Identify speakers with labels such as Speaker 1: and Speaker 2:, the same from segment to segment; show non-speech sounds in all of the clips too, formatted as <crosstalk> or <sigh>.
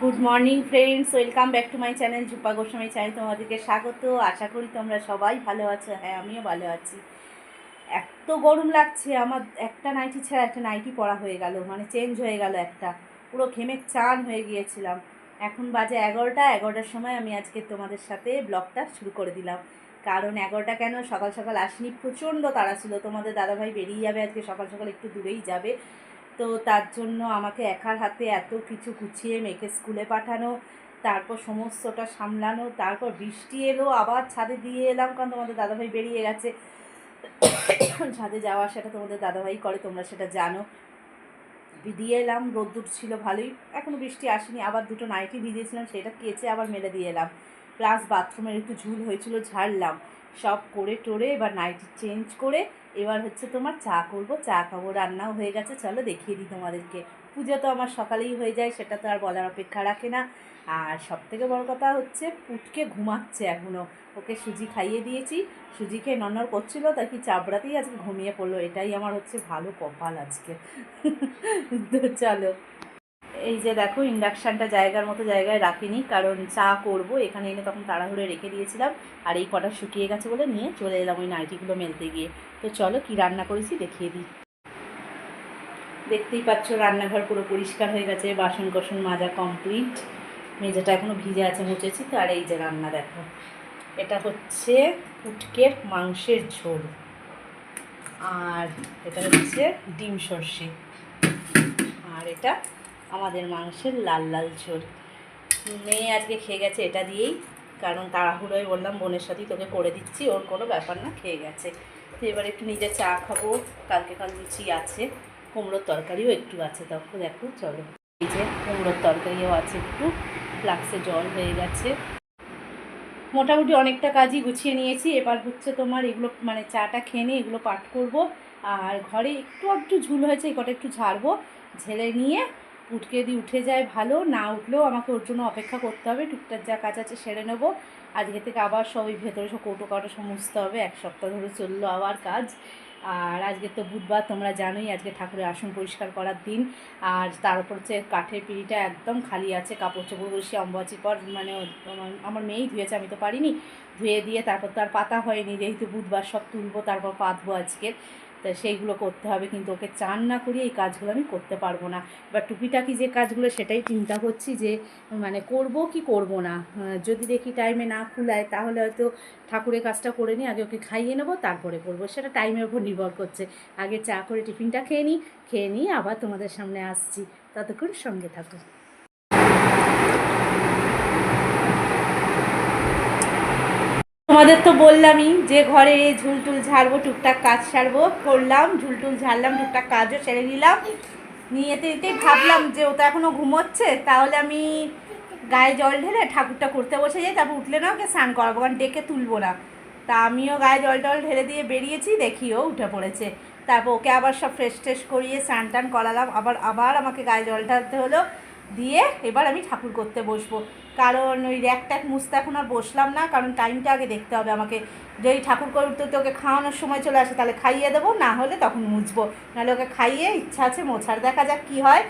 Speaker 1: Good morning friends welcome back to my channel Jhupa Goswami channel তোমাদেরকে স্বাগত। আশা করি তোমরা সবাই ভালো আছো। হ্যাঁ আমিও ভালো আছি। এত গরম লাগছে। আমার একটা নাইটি ছাড়া একটা নাইটি পরা হয়ে গেল। মানে চেঞ্জ হয়ে গেল একটা। পুরো ঘেমে চান হয়ে গিয়েছিলাম। এখন বাজে এগারোটা। এগারোটার সময় আমি আজকে তোমাদের সাথে ব্লগটা শুরু করে দিলাম। কারণ এগারোটা কেন? সকাল সকাল আসিনি। প্রচণ্ড তাড়া ছিল। তোমাদের দাদাভাই বেরিয়ে যাবে আজকে। সকাল সকাল একটু দূরেই যাবে। তো তার জন্য আমাকে একার হাতে এত কিছু গুছিয়ে মেয়েকে স্কুলে পাঠানো, তারপর সমস্তটা সামলানো, তারপর বৃষ্টি এলো, আবার ছাদে দিয়ে এলাম কারণ তোমাদের দাদাভাই বেরিয়ে গেছে। ছাদে যাওয়া সেটা তোমাদের দাদাভাই করে, তোমরা সেটা জানো। দিয়ে এলাম, রোদ্দুর ছিল ভালোই এখনও বৃষ্টি আসেনি, আবার দুটো নাইটি ভিজিয়েছিলাম, সেটা কেচে আবার মেলে দিয়ে এলাম। প্লাস বাথরুমের একটু ঝুল হয়েছিল, ঝাড়লাম। সব করে টোরে এবার নাইটি চেঞ্জ করে এবার হচ্ছে তোমার চা করব, চা খাব, রান্নাও হয়ে গেছে, চলো দেখিয়ে দিই তোমাদেরকে। পুজো তো আমার সকালেই হয়ে যায়, সেটা তো আর বলার অপেক্ষা রাখে না। আর সব থেকে বড় কথা হচ্ছে, পুটকে ঘুমাচ্ছে এখনও ওকে সুজি খাইয়ে দিয়েছি, সুজি খেয়ে নন্নর করছিল তাই কি চাপড়াতেই আজকে ঘুমিয়ে পড়ল, এটাই আমার হচ্ছে ভালো কপাল আজকে। <laughs> তো চলো। এই যে দেখো ইন্ডাকশানটা জায়গার মতো জায়গায় রাখিনি, কারণ চা করব। এখানে এনে তখন তাড়াহুড়ে রেখে দিয়েছিলাম। আর এই কটা শুকিয়ে গেছে বলে নিয়ে চলে এলাম ওই নাইটিগুলো মেলতে গিয়ে। তো চলো কি রান্না করেছি দেখিয়ে দিই। দেখতেই পাচ্ছ রান্নাঘর পুরো পরিষ্কার হয়ে গেছে বাসন কোসন মাজা কমপ্লিট মেজাটা এখনও ভিজে আছে, মুছেছি তো। আর এই যে রান্না দেখো, এটা হচ্ছে পুটকের মাংসের ঝোল। আর এটা হচ্ছে ডিম সর্ষে। আর এটা আমাদের মাংসের লাল লাল ঝোল। মেয়ে আজকে খেয়ে গেছে এটা দিয়েই, কারণ তাড়াহুড়োয় বললাম, বোনের সাথেই তোকে করে দিচ্ছি, ওর কোনো ব্যাপার না, খেয়ে গেছে। তো এবার একটু নিজে চা খাব, কালকে কাল লুচি আছে, কুমড়োর তরকারিও একটু আছে, তখন দেখো, চলো। এই যে কুমড়োর তরকারিও আছে একটু, ফ্লাক্সে জল হয়ে গেছে। মোটামুটি অনেকটা কাজই গুছিয়ে নিয়েছি, এবার হচ্ছে তোমার এগুলো মানে চাটা খেয়ে নিয়ে এগুলো পাঠ করব, আর ঘরে একটু একটু ঝুল হয়েছে, এই কটা একটু ঝাড়বো ঝেড়ে নিয়ে উঠকে যদি উঠে যায় ভালো, না উঠলেও আমাকে ওর জন্য অপেক্ষা করতে হবে, টুকটাক যা কাজ আছে সেরে নেব। আজকে থেকে আবার সব ওই ভেতরে সব কৌটো কাটো সমস্ত হবে, এক সপ্তাহ ধরে চলল আবার কাজ। আর আজকে তো বুধবার, তোমরা জানোই আজকে ঠাকুরের আসন পরিষ্কার করার দিন। আর তার উপর হচ্ছে কাঠের পিঁড়িটা একদম খালি আছে কাপড় চোপড় বসে অম্বাচির পর মানে আমার মেয়েই ধুয়েছে, আমি তো পারিনি। ধুয়ে দিয়ে তারপর তো আর পাতা হয়নি, যেহেতু বুধবার সব তুলবো, তারপর পাতবো আজকে। তা সেইগুলো করতে হবে, কিন্তু ওকে চান না করিয়ে এই কাজগুলো আমি করতে পারব না। এবার টুকিটাকি যে কাজগুলো, সেটাই চিন্তা করছি যে মানে করব কি করব না? যদি দেখি টাইমে না খুলায়, তাহলে হয়তো ঠাকুরের কাজটা করে নিই আগে ওকে খাইয়ে নেব, তারপরে করব। সেটা টাইমের উপর নির্ভর করছে। আগে চা করে টিফিনটা খেয়ে নিই খেয়ে নিয়ে আবার তোমাদের সামনে আসছি। ততক্ষণ সঙ্গে থাকো। তোমাদের তো বললামই যে ঘরে ঝুলটুল ঝাড়বো, টুকটাক কাজ সারবো, করলাম, ঝুলটুল ঝাড়লাম, টুকটাক কাজও সেরে নিলাম। নিয়েতে এতেই ভাবলাম যে ও তো এখনও ঘুমোচ্ছে, তাহলে আমি গায়ে জল ঢেলে ঠাকুরটা করতে বসে যাই, তারপর উঠলে না ওকে স্নান করাবো, কারণ ডেকে তুলবো না। তা আমিও গায়ে জল টল ঢেলে দিয়ে বেরিয়েছি, দেখি ও উঠে পড়েছে। তারপর ওকে আবার সব ফ্রেশ ট্রেশ করিয়ে স্নান টান করালাম, আবার আবার আমাকে গায়ে জল ঢালতে হলো, দিয়ে এবার আমি ঠাকুর করতে বসবো। কারণ ওই র্যাক ট্যাক মুছতে এখন আর বসলাম না, কারণ টাইমটা আগে দেখতে হবে আমাকে। যদি ঠাকুর করতে তো ওকে খাওয়ানোর সময় চলে আসে, তাহলে খাইয়ে দেবো, না হলে তখন মুছবো। নাহলে ওকে খাইয়ে ইচ্ছা আছে মোছার। দেখা যাক কী হয়।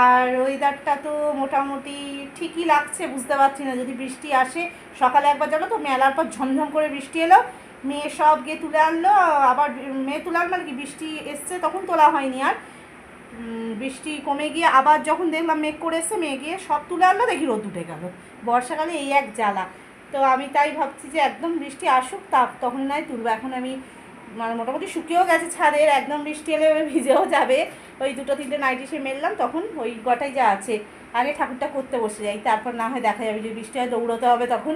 Speaker 1: আর ওয়েদারটা তো মোটামুটি ঠিকই লাগছে, বুঝতে পারছি না। যদি বৃষ্টি আসে, সকালে একবার জানো তো, মেলার পর ঝমঝম করে বৃষ্টি এলো। মেয়ে সব গিয়ে তুলে আনলো, আবার মেয়ে তুলে আনলো মানে কি, বৃষ্টি এসছে, তখন তোলা হয়নি আর। বৃষ্টি কমে গিয়ে আবার যখন দেখলাম মেঘ করে এসছে, মেঘ গিয়ে সব তুলে আনলো, দেখি রোদ উঠে গেল। বর্ষাকালে এই এক জ্বালা। তো আমি তাই ভাবছি যে একদম বৃষ্টি আসুক তা তখন নয় তুলবো। এখন আমি মানে মোটামুটি শুকিয়েও গেছে ছাদের, একদম বৃষ্টি এলে ভিজেও যাবে। ওই দুটো তিনটে নাইটি সে মেললাম, তখন ওই গটাই যা আছে। আগে ঠাকুরটা করতে বসে যাই, তারপর না হয় দেখা যাবে যে বৃষ্টি হয় দৌড়তে হবে তখন।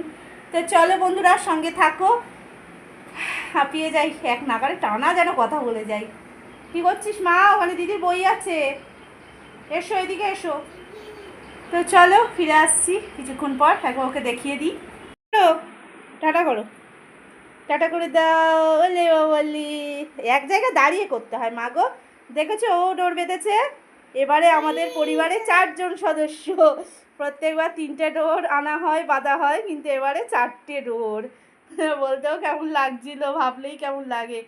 Speaker 1: তো চলো বন্ধুরা, সঙ্গে থাকো। হাঁপিয়ে যাই, এক নাগারে টানা যেন কথা বলে যাই। কি করছিস মা? ওখানে দিদির বই আছে। এসো এদিকে এসো। তো চলো ফিরে আসছি কিছুক্ষণ পর। একবার ওকে দেখিয়ে দিই। চলো, টাটা করো। টাটা করে দাও ওলে বলি এক জায়গায় দাঁড়িয়ে করতে হয় মা গো। দেখেছ ও ডোর বেঁধেছে। এবারে আমাদের পরিবারে চারজন সদস্য। প্রত্যেকবার তিনটে ডোর আনা হয় বাঁধা হয় কিন্তু এবারে চারটে ডোর। বলতেও কেমন লাগছিল ভাবলেই কেমন লাগে।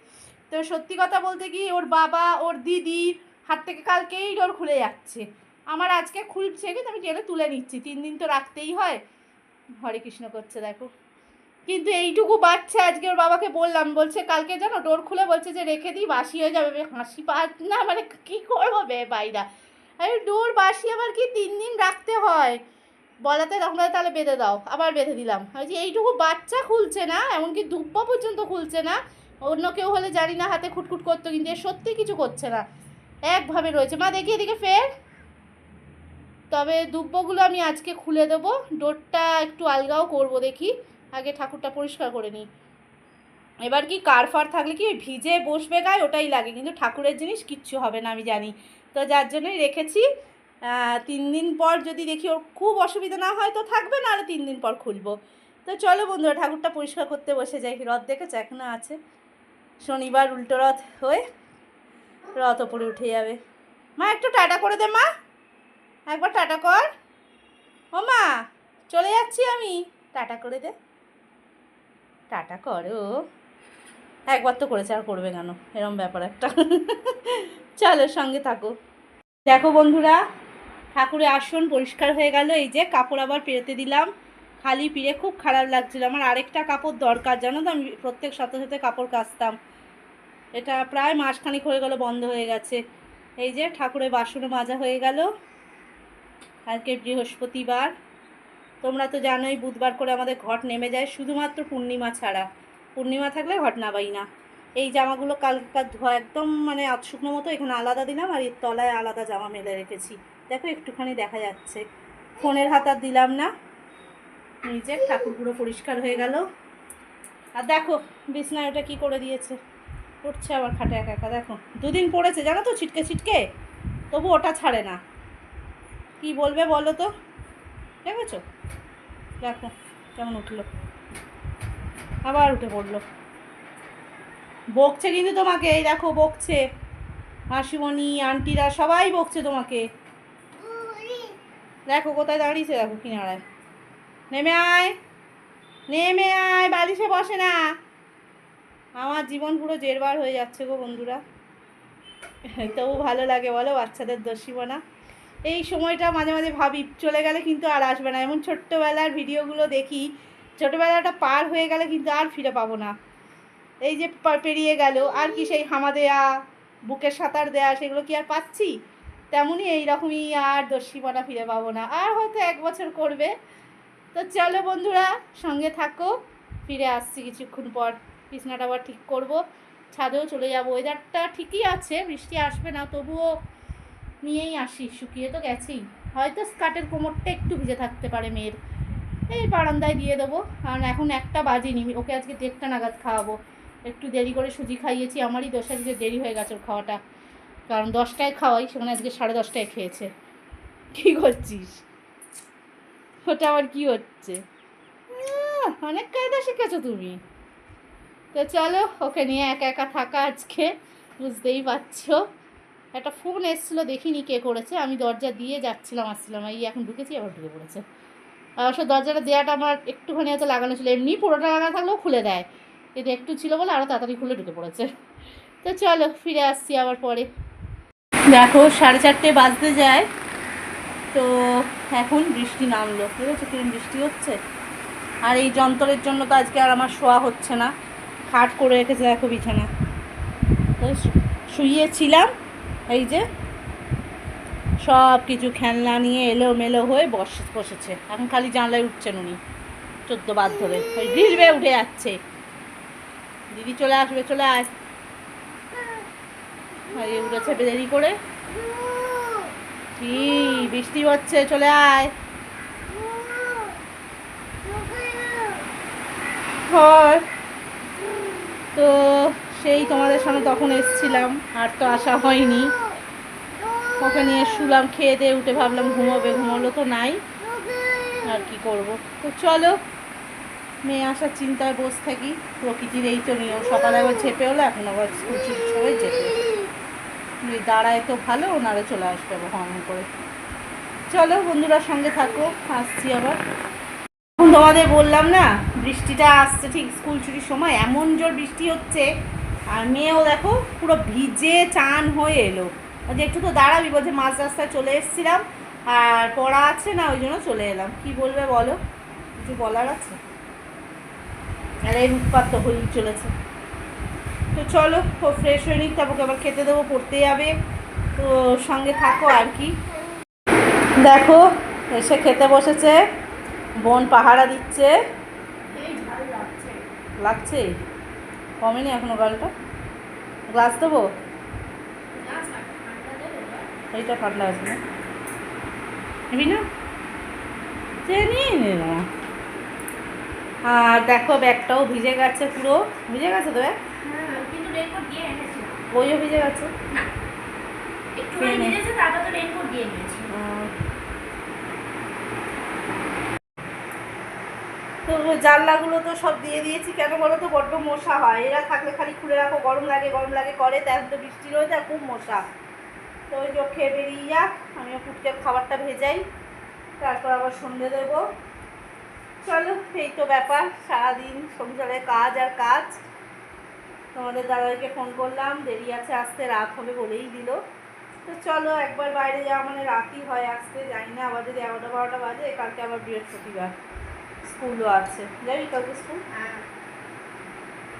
Speaker 1: তো সত্যি কথা বলতে কি ওর বাবা, ওর দিদি হাত থেকে কালকেই ডোর খুলে যাচ্ছে। আমার আজকে খুলছে কিন্তু আমি টেনে তুলে নিচ্ছি। তিন দিন তো রাখতেই হয়। হরে কৃষ্ণ করছে, দেখো। কিন্তু এইটুকু বাচ্চা আজকে ওর বাবাকে বললাম, বলছে, কালকে জানো, ডোর খুলে বলছে যে রেখে দিই, বাসি হয়ে যাবে। হাসি পাত না মানে কি করব বে বাইরা? আরে, ডোর, বাসি আবার কি তিন দিন রাখতে হয়? বলাতে তখন তাহলে বেঁধে দাও। আবার বেঁধে দিলাম। আমি যে এইটুকু বাচ্চা খুলছে না, এমনকি দুব্বা পর্যন্ত খুলছে না অন্য কেউ হলে জানি না, হাতে খুটখুট করতো কিন্তু এ সত্যি কিছু করছে না। একভাবে রয়েছে। মা দেখি এদিকে ফের। তবে দুব্বগুলো আমি আজকে খুলে দেবো। ডোরটা একটু আলগাও করব দেখি। আগে ঠাকুরটা পরিষ্কার করে নিই। এবার কি কারফার থাকলে কি ভিজে বসবে গায়ে? ওটাই লাগে। কিন্তু ঠাকুরের জিনিস কিচ্ছু হবে না, আমি জানি। তো যার জন্যই রেখেছি। তিন দিন পর যদি দেখি ওর খুব অসুবিধা না হয়, তো থাকবে না আর তিন দিন পর খুলবো। তো চলো বন্ধুরা, ঠাকুরটা পরিষ্কার করতে বসে যাই। রথ দেখেছ? এখনও আছে। শনিবার উল্টো রথ হয়ে রথ ওপরে উঠে যাবে। মা, একটু টাটা করে দে মা। একবার টাটা কর। ও মা, চলে যাচ্ছি আমি। টাটা করে দে। টাটা করো। একবার তো করেছে, আর করবে কেন? এরম ব্যাপার একটা। চলো সঙ্গে থাকো। দেখো বন্ধুরা, ঠাকুরের আসন পরিষ্কার হয়ে গেল। এই যে কাপড় আবার পেরোতে দিলাম। খালি পিড়ে খুব খারাপ লাগছিল। আমার আরেকটা কাপড় দরকার, জানো তো? আমি প্রত্যেক সাথে সাথে কাপড় কাচতাম। এটা প্রায় মাসখানিক হয়ে গেল, বন্ধ হয়ে গেছে। এই যে ঠাকুরের বাসনও মাজা হয়ে গেল। আজকে বৃহস্পতিবার। তোমরা তো জানোই, বুধবার করে আমাদের ঘট নেমে যায়, শুধুমাত্র পূর্ণিমা ছাড়া। পূর্ণিমা থাকলে ঘট নাবাই না। এই জামাগুলো কালকার ধোয়া একদম মানে আধ শুকনো মতো, এখানে আলাদা দিলাম আর এর তলায় আলাদা জামা মেলে রেখেছি। দেখো, একটুখানি দেখা যাচ্ছে। ফোনের হাত আর দিলাম না। নিচে ঠাকুর পুরো পরিষ্কার হয়ে গেল। আর দেখো, বিছনায় ওটা কী করে দিয়েছে। উঠছে আবার খাটে একা একা, দেখো। দুদিন পড়েছে, জানো তো ছিটকে ছিটকে? তবু ওটা ছাড়ে না। কি বলবে বলো তো? দেখেছ? দেখো কেমন উঠল। আবার উঠে পড়ল। বকছে কিন্তু তোমাকে, এই দেখো বকছে। মাসিমণি, আন্টিরা সবাই বকছে তোমাকে। দেখো কোথায় দাঁড়িয়েছে, দেখো কিনারায়। নেমে আয়। নেমে আয়, বালিশে বসে না। আমার জীবন পুরো জেরবার হয়ে যাচ্ছে গো বন্ধুরা। তবু ভালো লাগে বলো, বাচ্চাদের দোষীবনা এই সময়টা মাঝে মাঝে ভাবি, চলে গেলে কিন্তু আর আসবে না। এমন ছোট্টবেলার ভিডিওগুলো দেখি, ছোটোবেলাটা পার হয়ে গেলে কিন্তু আর ফিরে পাবো না। এই যে পেরিয়ে গেল, আর কি সেই হামা দেয়া, বুকের সাঁতার দেয়া, সেগুলো কি আর পাচ্ছি? তেমনই এইরকমই আর দস্যিপনা ফিরে পাবো না। আর হয়তো এক বছর করবে। তো চলো বন্ধুরা, সঙ্গে থাকো, ফিরে আসছি কিছুক্ষণ পর। বিছনাটা আবার ঠিক করব। ছাদেও চলে যাব। ওয়েদারটা ঠিকই আছে, বৃষ্টি আসবে না, তবুও নিয়েই আসি। শুকিয়ে তো গেছেই। হয়তো স্কার্টের কোমরটা একটু ভিজে থাকতে পারে মেয়ের। এই বারান্দায় দিয়ে দেবো। কারণ এখন একটা বাজেনি। ওকে আজকে দেড়টা নাগাদ খাওয়াবো। একটু দেরি করে সুজি খাইয়েছি। আমারই দশ আজকে দেরি হয়ে গেছে ওর খাওয়াটা। কারণ দশটায় খাওয়াই সেখানে আজকে সাড়ে দশটায় খেয়েছে। কী করছিস? ওটা আবার কি হচ্ছে? অনেক কায়দা শিখেছো তুমি। তো চলো, ওকে নিয়ে একা একা থাকা আজকে, বুঝতেই পারছ। একটা ফোন এসেছিল, দেখিনি কে করেছে, আমি দরজা দিয়ে যাচ্ছিলাম, আসছিলাম। এই এখন ঢুকেছি, আবার ঢুকে পড়েছে। অবশ্য দরজাটা দেওয়াটা আমার একটুখানি হয়তো লাগানো ছিল। এমনি পুরোটা লাগানো থাকলেও খুলে দেয়। এটা একটু ছিল বলে আরও তাড়াতাড়ি খুলে ঢুকে পড়েছে। তো চলো, ফিরে আসছি আবার পরে। দেখো, সাড়ে চারটে বাজতে যায়। তো এখন বৃষ্টি নামলো। বুঝেছ কিরম বৃষ্টি হচ্ছে? আর এই যন্ত্রের জন্য তো আজকে আর আমার শোয়া হচ্ছে না। খাট করে রেখেছে, দেখো বিছানা। তো শু- শুইয়েছিলাম এই যে সব কিছু খেলনা নিয়ে এলো মেলো হয়ে বস, বসেছে। এখন খালি জানলায় উঠছেন উনি, চোদ্দ বাদ ধরে। ওই বেয়ে উঠে যাচ্ছে। দিদি চলে আসবে, চলে আয়। উঠেছে দেরি করে। কি বৃষ্টি হচ্ছে, চলে আয়। হয় তো সেই তোমাদের সামনে তখন এসছিলাম, আর তো আসা হয়নি। ওকে নিয়ে শুলাম, খেয়ে দিয়ে উঠে ভাবলাম ঘুমোবে, ঘুমোলো তো নাই। আর কি করব? তো চলো, মেয়ে আসার চিন্তায় বসে থাকি। প্রকৃতির এই তো নিয়ম, সকালে আবার ঝেপে হলো, এখন আবার স্কুল ছুটির সময় যেতে দাঁড়ায় তো ভালো ওনারা চলে আসবে হন করে। চলো বন্ধুরা সঙ্গে থাকো, আসছি আবার। এখন তোমাদের বললাম না বৃষ্টিটা আসছে ঠিক স্কুল ছুটির সময়, এমন জোর বৃষ্টি হচ্ছে, আর মেয়েও দেখো পুরো ভিজে চান হয়ে এলো। যে একটু তো দাঁড়াবি বলছে, মাঝ রাস্তায় চলে এসেছিলাম, আর পড়া আছে না, ওই জন্য চলে এলাম। কি বলবে বলো? কিছু বলার আছে? আর, এই উৎপাত তো হয়েই চলেছে। তো চলো, ও ফ্রেশ হয়ে নিক, তারপর আবার খেতে দেবো, পড়তে যাবে। তো সঙ্গে থাকো আর কি। দেখো, এসে খেতে বসেছে, বোন পাহারা দিচ্ছে। লাগছে? কমেনি এখনও গালটা? গ্লাস দেবো? এইটা ঠান্ডা আছে না? নিবি না? নিয়ে নে না আর দেখো ব্যাগটাও ভিজে গেছে পুরো। ভিজে গেছে তো ব্যাগ? বইও ভিজে গেছে।
Speaker 2: না একটু ভিজেছে তারপর তো রেনকোট দিয়ে নিয়েছি
Speaker 1: তো জানলাগুলো তো সব দিয়ে দিয়েছি। কেন বলো তো? বড্ড মশা হয়। এরা থাকলে খালি খুলে রাখো। গরম লাগে গরম লাগে, করে। তেমন তো বৃষ্টি রয়েছে, আর খুব মশা। তো ওই যে খেয়ে বেরিয়ে যাক। আমিও ফুটকে খাবারটা ভেজাই। তারপর আবার সন্ধে দেবো। চলো, এই তো ব্যাপার। সারাদিন সংসারে কাজ আর কাজ। তোমাদের দাদাইকে ফোন করলাম। দেরি আছে, আসতে রাত হবে বলেই দিল। তো চলো, একবার বাইরে যাওয়া মানে রাতই হয় আসতে। জানি না, আবার যদি এগারোটা, বারোটা বাজে, কালকে আবার বৃহস্পতিবার। স্কুলও আছে। যাবি কালকে স্কুল?
Speaker 2: হ্যাঁ।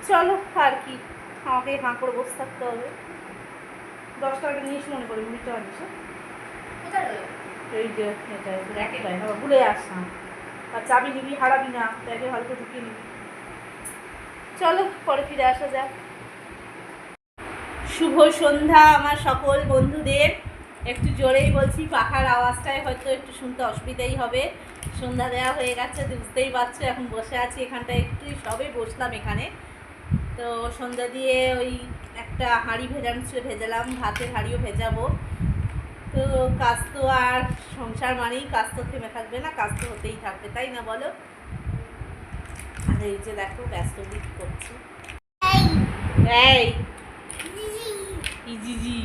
Speaker 1: চলো আর কি। আমাকে হাঁ করে বসে থাকতে হবে। দশ টাকাটা নিস মনে করি?
Speaker 2: কোথায় রইল?
Speaker 1: এই যে ভুলে আসলাম। আর চাবি নিবি হারাবি না। ব্যাগে করে ঢুকিয়ে নিবি। চলো পরে ফিরে আসা যাক। শুভ সন্ধ্যা আমার সকল বন্ধুদের। একটু জোরেই বলছি পাখার আওয়াজটাই হয়তো একটু শুনতে অসুবিধাই হবে। সন্ধ্যা দেওয়া হয়ে গেছে বুঝতেই পারছ এখন বসে আছি এখানটা একটু সবে বসলাম এখানে। তো সন্ধ্যা দিয়ে ওই একটা হাঁড়ি ভেজানো ভেজালাম ভাতের হাঁড়িও ভেজাবো। তো কাজ তো আর সংসার মানেই কাজ তো থেমে থাকবে না কাজ তো হতেই থাকবে তাই না বলো? আর এই যে দেখো ব্যস্ত করছে। এই। ইজিজি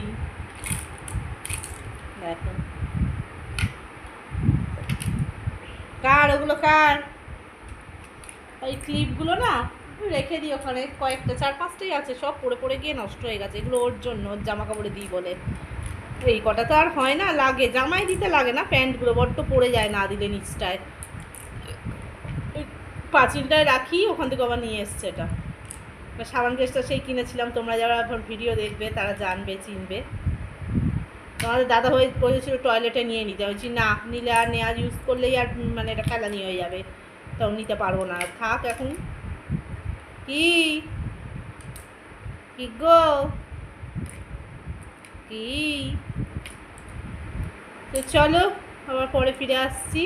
Speaker 1: কার, ওগুলো কার? ওই ক্লিপগুলো না রেখে দিই ওখানে। কয়েকটা, চার, পাঁচটাই আছে, সব পড়ে পড়ে গিয়ে নষ্ট হয়ে গেছে। এগুলো ওর জন্য, ওর জামা কাপড়ে দিই বলে। এই কটা তো আর হয় না, লাগে। জামাই দিতে লাগে না, প্যান্টগুলো বড্ড পড়ে যায় না দিলে নিচটায়। পাঁচিলটায় রাখি, ওখান থেকে আবার নিয়ে এসছে এটা। সাবান কেসটা সেই কিনেছিলাম, তোমরা যারা এখন ভিডিও দেখবে, তারা জানবে, চিনবে। তোমাদের দাদা হয়ে বলেছিল টয়লেটে নিয়ে নিতে। বলছি, না, নিলে আর নেওয়া ইউজ করলেই আর মানে এটা ফেলানি হয়ে যাবে। তখন নিতে পারব না। থাক এখন। কি? কি গো? কি? তো চলো, আবার পরে ফিরে আসছি।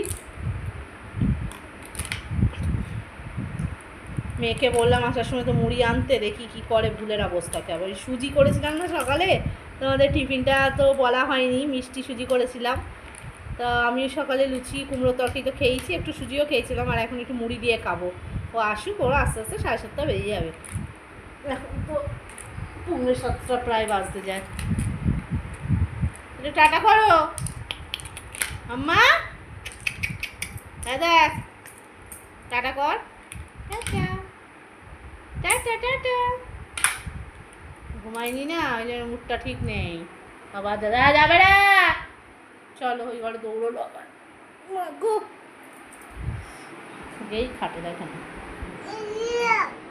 Speaker 1: মেয়েকে বললাম, আসার সময় তো মুড়ি আনতে, দেখি কি করে ভুলের অবস্থাকে আবার ওই সুজি করেছিলাম না সকালে? তোমাদের টিফিনটা তো বলা হয়নি, মিষ্টি সুজি করেছিলাম। তা আমিও সকালে লুচি কুমড়ো তরকারি তো খেয়েছি, একটু সুজিও খেয়েছিলাম, আর এখন একটু মুড়ি দিয়ে খাব। ও আসুক ওরা আস্তে আস্তে সাড়ে সাতটা বেরিয়ে যাবে। এখন তো পৌনে সাতটা প্রায় বাজতে যায়। একটু টাটা করো। আম্মা? হ্যাঁ দেখ টাটা কর। Tata tata. ঘুমাইনি না ওই জন্য মুডটা ঠিক নেই। বাবা দাদা যাবে না। চলো ওই ঘরে দৌড়লো আবার। গো। এই খাটে দেখো না।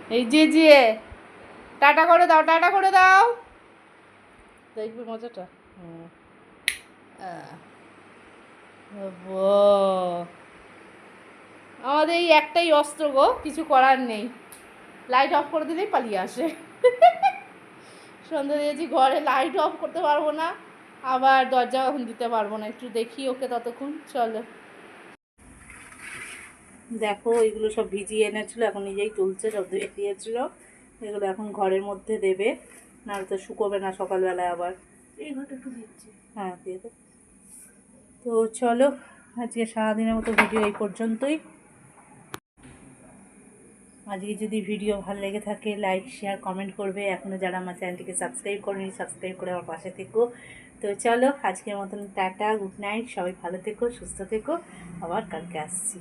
Speaker 1: এই যে যে। টাটা করে দাও টাটা করে দাও। দেখবে মজাটা। বাবা। আমাদের এই একটাই অস্ত্র গো কিছু করার নেই। লাইট অফ করে দিলেই পালিয়ে আসে। <laughs> সন্ধ্যে দিয়েছি ঘরে লাইট অফ করতে পারব না আবার দরজা এখন দিতে পারব না একটু দেখি ওকে ততক্ষণ চলো। দেখো এগুলো সব ভিজিয়ে এনেছিলো এখন নিজেই তুলছে সব ধুয়ে দিয়েছিল এগুলো এখন ঘরের মধ্যে দেবে নাহলে তো শুকোবে না সকালবেলায় আবার।
Speaker 2: এই ঘরটা একটু দিচ্ছি
Speaker 1: হ্যাঁ দিয়ে তো চলো আজকে সারাদিনের মতো ভিডিও এই পর্যন্তই। আজকে যদি ভিডিও ভালো লেগে থাকে লাইক শেয়ার কমেন্ট করবে। এখনও যারা আমার চ্যানেলটিকে সাবস্ক্রাইব করেনি সাবস্ক্রাইব করে আমার পাশে থেকো। তো চলো, আজকের মতন টাটা গুড নাইট সবাই ভালো থেকো, সুস্থ থেকো। আবার কালকে আসছি।